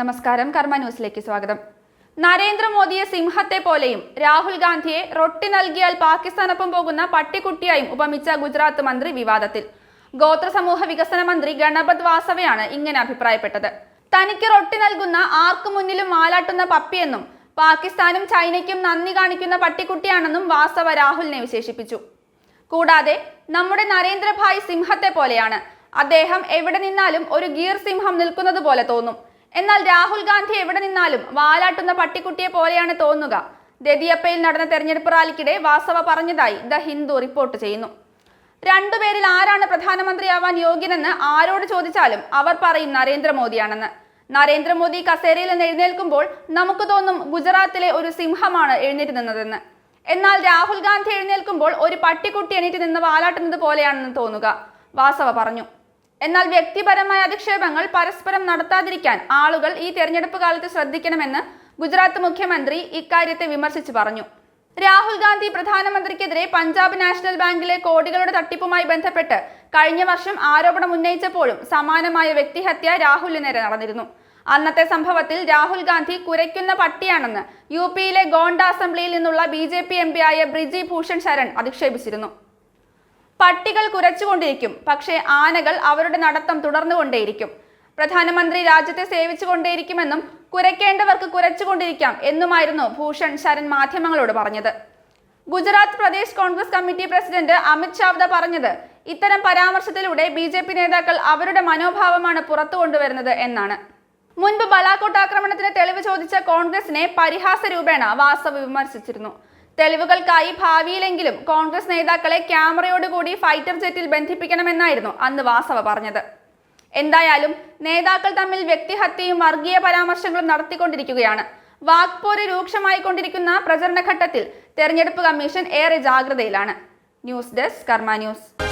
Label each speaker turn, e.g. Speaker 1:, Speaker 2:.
Speaker 1: നമസ്കാരം കർമ്മ ന്യൂസിലേക്ക് സ്വാഗതം. നരേന്ദ്രമോദിയെ സിംഹത്തെ പോലെയും രാഹുൽ ഗാന്ധിയെ റൊട്ടി നൽകിയാൽ പാകിസ്ഥാനൊപ്പം പോകുന്ന പട്ടിക്കുട്ടിയായും ഉപമിച്ച ഗുജറാത്ത് മന്ത്രി വിവാദത്തിൽ. ഗോത്ര സമൂഹ വികസന മന്ത്രി ഗണപത് വാസവയാണ് ഇങ്ങനെ അഭിപ്രായപ്പെട്ടത്. തനിക്ക് റൊട്ടി നൽകുന്ന ആർക്കു മുന്നിലും മാലാട്ടുന്ന പപ്പിയെന്നും പാകിസ്ഥാനും ചൈനയ്ക്കും നന്ദി കാണിക്കുന്ന പട്ടിക്കുട്ടിയാണെന്നും വാസവ രാഹുലിനെ വിശേഷിപ്പിച്ചു. കൂടാതെ നമ്മുടെ നരേന്ദ്രഭായ് സിംഹത്തെ പോലെയാണ്. അദ്ദേഹം എവിടെ നിന്നാലും ഒരു ഗീർ സിംഹം നിൽക്കുന്നത് പോലെ തോന്നും. എന്നാൽ രാഹുൽ ഗാന്ധി എവിടെ നിന്നാലും വാലാട്ടുന്ന പട്ടിക്കുട്ടിയെ പോലെയാണ് തോന്നുക. ദതിയപ്പയിൽ നടന്ന തെരഞ്ഞെടുപ്പ് റാലിക്കിടെ വാസവ പറഞ്ഞതായി ദ ഹിന്ദു റിപ്പോർട്ട് ചെയ്യുന്നു. രണ്ടുപേരിൽ ആരാണ് പ്രധാനമന്ത്രിയാവാൻ യോഗ്യനെന്ന് ആരോട് ചോദിച്ചാലും അവർ പറയും നരേന്ദ്രമോദിയാണെന്ന്. നരേന്ദ്രമോദി കസേരയിൽ നിന്ന് എഴുന്നേൽക്കുമ്പോൾ നമുക്ക് തോന്നും ഗുജറാത്തിലെ ഒരു സിംഹമാണ് എഴുന്നേറ്റ് നിന്നതെന്ന് എന്നാൽ രാഹുൽ ഗാന്ധി എഴുന്നേൽക്കുമ്പോൾ ഒരു പട്ടിക്കുട്ടി എണീറ്റ് നിന്ന് വാലാട്ടുന്നത് പോലെയാണെന്ന് തോന്നുക. വാസവ പറഞ്ഞു. എന്നാൽ വ്യക്തിപരമായ അധിക്ഷേപങ്ങൾ പരസ്പരം നടത്താതിരിക്കാൻ ആളുകൾ ഈ തെരഞ്ഞെടുപ്പ് കാലത്ത് ശ്രദ്ധിക്കണമെന്ന് ഗുജറാത്ത് മുഖ്യമന്ത്രി ഇക്കാര്യത്തെ വിമർശിച്ചു പറഞ്ഞു. രാഹുൽ ഗാന്ധി പ്രധാനമന്ത്രിക്കെതിരെ പഞ്ചാബ് നാഷണൽ ബാങ്കിലെ കോടികളുടെ തട്ടിപ്പുമായി ബന്ധപ്പെട്ട് കഴിഞ്ഞ വർഷം ആരോപണം ഉന്നയിച്ചപ്പോഴും സമാനമായ വ്യക്തിഹത്യ രാഹുലിന് നേരെ നടന്നിരുന്നു. അന്നത്തെ സംഭവത്തിൽ രാഹുൽ ഗാന്ധി കുരയ്ക്കുന്ന പട്ടിയാണെന്ന് യു പിയിലെ ഗോണ്ട അസംബ്ലിയിൽ നിന്നുള്ള ബി ജെ പി എം പിയായ ബ്രിജി ഭൂഷൺ ശരൺ അധിക്ഷേപിച്ചിരുന്നു. പട്ടികൾ കുരച്ചുകൊണ്ടിരിക്കും. പക്ഷേ ആനകൾ അവരുടെ നടത്തം തുടർന്നുകൊണ്ടേയിരിക്കും. പ്രധാനമന്ത്രി രാജ്യത്തെ സേവിച്ചുകൊണ്ടേയിരിക്കുമെന്നും കുരയ്ക്കേണ്ടവർക്ക് കുരച്ചുകൊണ്ടിരിക്കാം എന്നുമായിരുന്നു ഭൂഷൺ ശരൺ മാധ്യമങ്ങളോട് പറഞ്ഞത്. ഗുജറാത്ത് പ്രദേശ് കോൺഗ്രസ് കമ്മിറ്റി പ്രസിഡന്റ് അമിത് ചാവ്ദ പറഞ്ഞത് ഇത്തരം പരാമർശത്തിലൂടെ ബി ജെ പി നേതാക്കൾ അവരുടെ മനോഭാവമാണ് പുറത്തു കൊണ്ടുവരുന്നത് എന്നാണ്. മുൻപ് ബലാക്കോട്ട് ആക്രമണത്തിന് തെളിവ് ചോദിച്ച കോൺഗ്രസിനെ പരിഹാസ രൂപേണ വാസവ് വിമർശിച്ചിരുന്നു. തെളിവുകൾക്കായി ഭാവിയിലെങ്കിലും കോൺഗ്രസ് നേതാക്കളെ ക്യാമറയോടുകൂടി ഫൈറ്റർ ജെറ്റിൽ ബന്ധിപ്പിക്കണമെന്നായിരുന്നു അന്ന് വാസവ പറഞ്ഞത്. എന്തായാലും നേതാക്കൾ തമ്മിൽ വ്യക്തിഹത്യയും വർഗീയ പരാമർശങ്ങളും നടത്തിക്കൊണ്ടിരിക്കുകയാണ്. വാക്പോര് രൂക്ഷമായിക്കൊണ്ടിരിക്കുന്ന പ്രചരണഘട്ടത്തിൽ തെരഞ്ഞെടുപ്പ് കമ്മീഷൻ ഏറെ ജാഗ്രതയിലാണ്. News desk Karma news.